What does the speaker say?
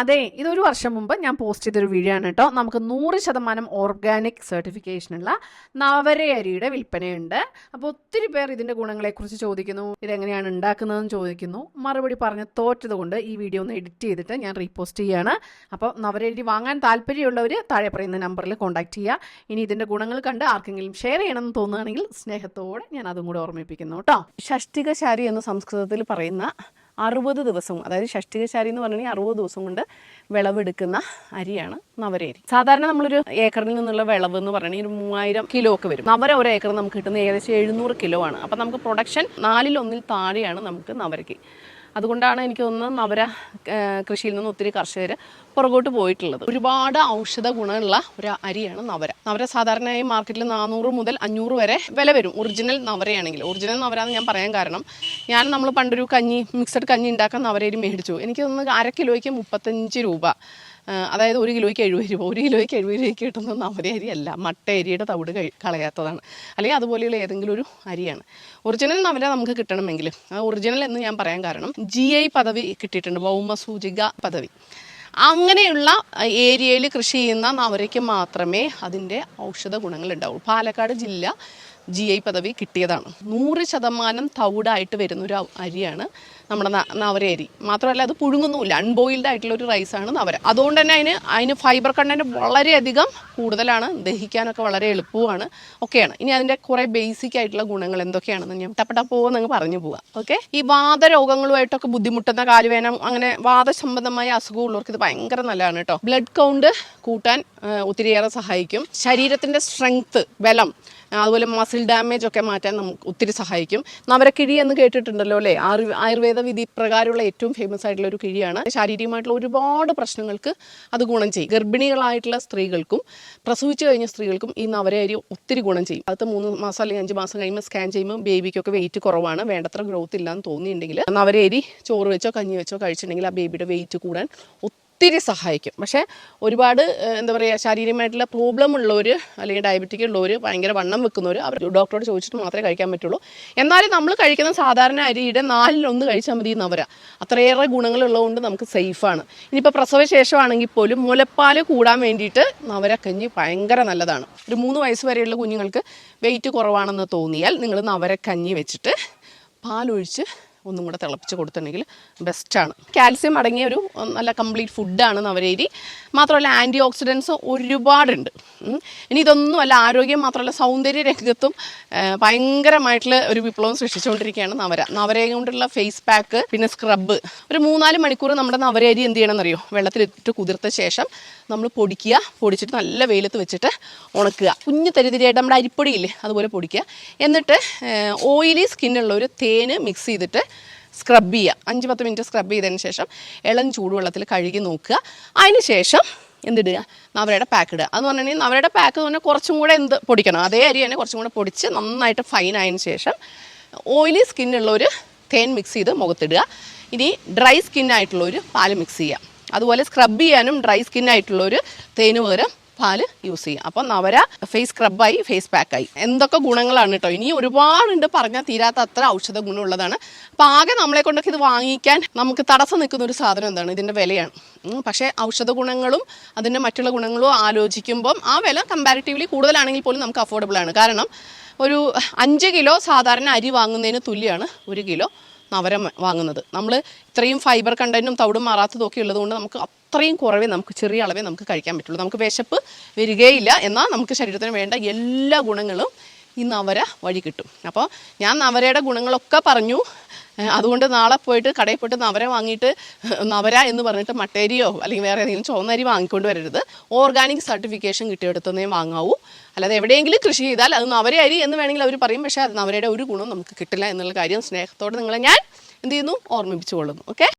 അതെ ഇതൊരു വർഷം മുമ്പ് ഞാൻ പോസ്റ്റ് ചെയ്തൊരു വീഡിയോ ആണ് കേട്ടോ നമുക്ക് നൂറ് ശതമാനം ഓർഗാനിക് സർട്ടിഫിക്കേഷനുള്ള നവരയരിയുടെ വിൽപ്പനയുണ്ട്. അപ്പോൾ ഒത്തിരി പേർ ഇതിന്റെ ഗുണങ്ങളെക്കുറിച്ച് ചോദിക്കുന്നു ഇതെങ്ങനെയാണ് ഉണ്ടാക്കുന്നതെന്ന് ചോദിക്കുന്നു. മറുപടി പറഞ്ഞ് തോറ്റത് കൊണ്ട് ഈ വീഡിയോ ഒന്ന് എഡിറ്റ് ചെയ്തിട്ട് ഞാൻ റീപോസ്റ്റ് ചെയ്യുകയാണ് അപ്പോൾ നവരരി വാങ്ങാൻ താല്പര്യമുള്ളവർ താഴെ പറയുന്ന നമ്പറിൽ കോൺടാക്ട് ചെയ്യുക ഇനി ഇതിന്റെ ഗുണങ്ങൾ കണ്ട് ആർക്കെങ്കിലും ഷെയർ ചെയ്യണമെന്ന് തോന്നുകയാണെങ്കിൽ സ്നേഹത്തോടെ ഞാൻ അതും കൂടെ ഓർമ്മിപ്പിക്കുന്നു കേട്ടോ ഷഷ്ടിക ശാരി എന്ന് സംസ്കൃതത്തിൽ പറയുന്ന അറുപത് ദിവസം അതായത് ഷഷ്ടികശാരി എന്ന് പറഞ്ഞാൽ അറുപത് ദിവസം കൊണ്ട് വിളവെടുക്കുന്ന അരിയാണ് നവരേരി. സാധാരണ നമ്മളൊരു ഏക്കറിൽ നിന്നുള്ള വിളവ് എന്ന് പറഞ്ഞാൽ ഒരു മൂവായിരം കിലോ ഒക്കെ വരും. നവര ഒരു ഏക്കർ നമുക്ക് കിട്ടുന്ന ഏകദേശം എഴുന്നൂറ് കിലോ ആണ്. അപ്പം നമുക്ക് പ്രൊഡക്ഷൻ നാലിലൊന്നിൽ താഴെയാണ് നമുക്ക് നവരയ്ക്ക് അതുകൊണ്ടാണ് എനിക്ക് തോന്നുന്നത് നവര കൃഷിയിൽ നിന്ന് ഒത്തിരി കർഷകർ പുറകോട്ട് പോയിട്ടുള്ളത്. ഒരുപാട് ഔഷധ ഗുണമുള്ള ഒരു അരിയാണ് നവര. നവര സാധാരണയായി മാർക്കറ്റിൽ നാനൂറ് മുതൽ അഞ്ഞൂറ് വരെ വില വരും. ഒറിജിനൽ നവരയാണെങ്കിൽ. ഒറിജിനൽ നവര എന്ന് ഞാൻ പറയാൻ കാരണം ഞാൻ നമ്മൾ പണ്ടൊരു കഞ്ഞി മിക്സഡ് കഞ്ഞി ഉണ്ടാക്കാൻ നവരയിൽ മേടിച്ചു. എനിക്ക് തോന്നുന്നത് അര കിലോയ്ക്ക് മുപ്പത്തഞ്ച് രൂപ. അതായത് ഒരു കിലോയ്ക്ക് എഴുപത് രൂപ ഒരു കിലോയ്ക്ക് എഴുപത് രൂപയ്ക്ക് കിട്ടുന്നത് നമ്മുടെ അരി അല്ല മട്ട അരിയുടെ തവിട് കളയാത്തതാണ്. അല്ലെങ്കിൽ അതുപോലെയുള്ള ഏതെങ്കിലും ഒരു അരിയാണ്. ഒറിജിനൽ നവര നമുക്ക് കിട്ടണമെങ്കിൽ ഒറിജിനൽ എന്ന് ഞാൻ പറയാൻ കാരണം ജി ഐ പദവി കിട്ടിയിട്ടുണ്ട് ഭൗമസൂചിക പദവി. അങ്ങനെയുള്ള ഏരിയയിൽ കൃഷി ചെയ്യുന്ന നവരയ്ക്ക് മാത്രമേ അതിന്റെ ഔഷധ ഗുണങ്ങൾ ഉണ്ടാവുള്ളൂ. പാലക്കാട് ജില്ല ജി ഐ പദവി കിട്ടിയതാണ്. നൂറ് ശതമാനം തൗഡായിട്ട് വരുന്ന ഒരു അരിയാണ് നമ്മുടെ നവര അരി മാത്രമല്ല അത് പുഴുങ്ങുന്നുമില്ല. അൺബോയിൽഡ് ആയിട്ടുള്ള ഒരു റൈസാണ് നവര. അതുകൊണ്ട് തന്നെ അതിന് അതിന് ഫൈബർ കണ്ടന്റ് വളരെയധികം കൂടുതലാണ്. ദഹിക്കാനൊക്കെ വളരെ എളുപ്പമാണ് ഒക്കെയാണ്. ഇനി അതിന്റെ കുറേ ബേസിക് ആയിട്ടുള്ള ഗുണങ്ങൾ എന്തൊക്കെയാണെന്ന് ഞാൻ ടപ്പട്ടപ്പോന്ന് അങ്ങ് പറഞ്ഞു പോവാം. ഓക്കെ ഈ വാദരോഗങ്ങളുമായിട്ടൊക്കെ ബുദ്ധിമുട്ടുന്ന കാലുവേന അങ്ങനെ വാദസംബന്ധമായ അസുഖമുള്ളവർക്ക് ഇത് ഭയങ്കര നല്ലതാണ് കേട്ടോ. ബ്ലഡ് കൗണ്ട് കൂട്ടാൻ ഒത്തിരിയേറെ സഹായിക്കും. ശരീരത്തിന്റെ സ്ട്രെങ്ത്ത് ബലം അതുപോലെ മസിൽ ഡാമേജ് ഒക്കെ മാറ്റാൻ നമുക്ക് ഒത്തിരി സഹായിക്കും. നവരക്കിഴി എന്ന് കേട്ടിട്ടുണ്ടല്ലോ അല്ലേ? ആയുർ- ആയുർവേദ വിധി പ്രകാരമുള്ള ഏറ്റവും ഫേമസ് ആയിട്ടുള്ള ഒരു കിഴിയാണ്. ശാരീരികമായിട്ടുള്ള ഒരുപാട് പ്രശ്നങ്ങൾക്ക് അത് ഗുണം ചെയ്യും. ഗർഭിണികളായിട്ടുള്ള സ്ത്രീകൾക്കും പ്രസവിച്ചു കഴിഞ്ഞ സ്ത്രീകൾക്കും ഈ നവരയരി ഒത്തിരി ഗുണം ചെയ്യും. അടുത്ത മൂന്ന് മാസം അല്ലെങ്കിൽ അഞ്ച് മാസം കഴിയുമ്പോൾ സ്കാൻ ചെയ്യുമ്പോൾ ബേബിക്കൊക്കെ വെയിറ്റ് കുറവാണ്. വേണ്ടത്ര ഗ്രോത്ത് ഇല്ലാന്ന് തോന്നിയിട്ടുണ്ടെങ്കിൽ നവരയരി ചോറ് വെച്ചോ കഞ്ഞി വെച്ചോ കഴിച്ചിട്ടുണ്ടെങ്കിൽ ആ ബേബിയുടെ വെയിറ്റ് കൂടാൻ ഒത്തിരി സഹായിക്കും. പക്ഷേ ഒരുപാട് എന്താ പറയുക ശാരീരികമായിട്ടുള്ള പ്രോബ്ലം ഉള്ളവർ അല്ലെങ്കിൽ ഡയബറ്റിക് ഉള്ളവർ ഭയങ്കര വണ്ണം വെക്കുന്നവർ അവർ ഡോക്ടറോട് ചോദിച്ചിട്ട് മാത്രമേ കഴിക്കാൻ പറ്റുള്ളൂ. എന്നാലും നമ്മൾ കഴിക്കുന്ന സാധാരണ അരിയുടെ നാലിലൊന്ന് കഴിച്ചാൽ മതി നവര അത്രയേറെ ഗുണങ്ങളുള്ളതുകൊണ്ട് നമുക്ക് സേഫാണ് ഇനിയിപ്പോൾ പ്രസവശേഷമാണെങ്കിൽ പോലും മുലപ്പാൽ കൂടാൻ വേണ്ടിയിട്ട് നവര കഞ്ഞി ഭയങ്കര നല്ലതാണ്. ഒരു മൂന്ന് വയസ്സ് വരെയുള്ള കുഞ്ഞുങ്ങൾക്ക് വെയിറ്റ് കുറവാണെന്ന് തോന്നിയാൽ നിങ്ങൾ നവര കഞ്ഞി വെച്ചിട്ട് പാലൊഴിച്ച് ഒന്നും കൂടെ തിളപ്പിച്ച് കൊടുത്തിട്ടുണ്ടെങ്കിൽ ബെസ്റ്റാണ് കാൽസ്യം അടങ്ങിയ ഒരു നല്ല കംപ്ലീറ്റ് ഫുഡാണ് നവരേരി. മാത്രമല്ല ആന്റി ഓക്സിഡൻസ് ഒരുപാടുണ്ട്. ഇനി ഇതൊന്നുമല്ല ആരോഗ്യം മാത്രമല്ല സൗന്ദര്യ രംഗത്തും ഭയങ്കരമായിട്ടുള്ള ഒരു വിപ്ലവം സൃഷ്ടിച്ചുകൊണ്ടിരിക്കുകയാണ് നവര. നവരേ കൊണ്ടുള്ള ഫേസ് പാക്ക് പിന്നെ സ്ക്രബ്ബ് ഒരു മൂന്നാൽ മണിക്കൂർ നമ്മുടെ നവരരി എന്ത് ചെയ്യണമെന്നറിയോ? വെള്ളത്തിലിട്ട് കുതിർത്ത ശേഷം നമ്മൾ പൊടിക്കുക. പൊടിച്ചിട്ട് നല്ല വെയിലത്ത് വെച്ചിട്ട് ഉണക്കുക. കുഞ്ഞു തരിതിരിയായിട്ട് നമ്മുടെ അരിപ്പൊടിയില്ലേ അതുപോലെ പൊടിക്കുക. എന്നിട്ട് ഓയിലി ഒരു തേന് മിക്സ് ചെയ്തിട്ട് സ്ക്രബ് ചെയ്യുക അഞ്ച് പത്ത് മിനിറ്റ് സ്ക്രബ് ചെയ്തതിന് ശേഷം ഇളം ചൂടുവെള്ളത്തിൽ കഴുകി നോക്കുക. അതിന് ശേഷം എന്തിടുക? നവരയുടെ പാക്ക് ഇടുക. അതെന്ന് പറഞ്ഞിട്ടുണ്ടെങ്കിൽ നവരയുടെ പാക്ക് എന്ന് പറഞ്ഞാൽ കുറച്ചും കൂടെ എന്ത് പൊടിക്കണം. അതേ അരി തന്നെ കുറച്ചും കൂടെ പൊടിച്ച് നന്നായിട്ട് ഫൈൻ ആയതിനു ശേഷം ഓയിലി സ്കിന്നുള്ളൊരു തേൻ മിക്സ് ചെയ്ത് മുഖത്തിടുക. ഇനി ഡ്രൈ സ്കിന്നായിട്ടുള്ളൊരു പാൽ മിക്സ് ചെയ്യുക അതുപോലെ സ്ക്രബ് ചെയ്യാനും ഡ്രൈ സ്കിന്നായിട്ടുള്ളൊരു തേന് പകരം പാൽ യൂസ് ചെയ്യുക അപ്പോൾ നവര ഫേസ് സ്ക്രബായി ഫേസ് പാക്കായി എന്തൊക്കെ ഗുണങ്ങളാണ് കേട്ടോ ഇനി ഒരുപാടുണ്ട് പറഞ്ഞാൽ തീരാത്ത അത്ര ഔഷധ ഗുണമുള്ളതാണ്. അപ്പോൾ ആകെ നമ്മളെ കൊണ്ടൊക്കെ ഇത് വാങ്ങിക്കാൻ നമുക്ക് തടസ്സം നിൽക്കുന്ന ഒരു സാധനം എന്താണ്? ഇതിന്റെ വിലയാണ്. പക്ഷേ ഔഷധ ഗുണങ്ങളും അതിന്റെ മറ്റുള്ള ഗുണങ്ങളും ആലോചിക്കുമ്പം ആ വില കമ്പാരിറ്റീവ്ലി കൂടുതലാണെങ്കിൽ പോലും നമുക്ക് അഫോർഡബിൾ ആണ്. കാരണം ഒരു അഞ്ച് കിലോ സാധാരണ അരി വാങ്ങുന്നതിന് തുല്യമാണ് ഒരു കിലോ നവരം വാങ്ങുന്നത്. നമ്മൾ ഇത്രയും ഫൈബർ കണ്ടന്റും തവിടും മാറാത്തതും ഒക്കെ ഉള്ളതുകൊണ്ട് നമുക്ക് അത്രയും കുറവേ നമുക്ക് ചെറിയ അളവേ നമുക്ക് കഴിക്കാൻ പറ്റുള്ളൂ. നമുക്ക് വിശപ്പ് വരികയില്ല. എന്നാൽ നമുക്ക് ശരീരത്തിന് വേണ്ട എല്ലാ ഗുണങ്ങളും ഈ നവര വഴി കിട്ടും. അപ്പോൾ ഞാൻ നവരയുടെ ഗുണങ്ങളൊക്കെ പറഞ്ഞു. അതുകൊണ്ട് നാളെ പോയിട്ട് കടയിൽ പോയിട്ട് നവര വാങ്ങിയിട്ട് നവര എന്ന് പറഞ്ഞിട്ട് മട്ടേരിയോ അല്ലെങ്കിൽ വേറെ ഏതെങ്കിലും ചുവന്നരി വാങ്ങിക്കൊണ്ട് വരരുത്. ഓർഗാനിക് സർട്ടിഫിക്കേഷൻ കിട്ടിയെടുത്തുന്നേ വാങ്ങാവൂ. അല്ലാതെ എവിടെയെങ്കിലും കൃഷി ചെയ്താൽ അത് നവര അരി എന്ന് വേണമെങ്കിൽ അവർ പറയും. പക്ഷേ അത് നവരയുടെ ഒരു ഗുണം നമുക്ക് കിട്ടില്ല എന്നുള്ള കാര്യം സ്നേഹത്തോടെ നിങ്ങളെ ഞാൻ എന്ത് ചെയ്യുന്നു? ഓർമ്മിപ്പിച്ചു കൊള്ളുന്നു ഓക്കെ?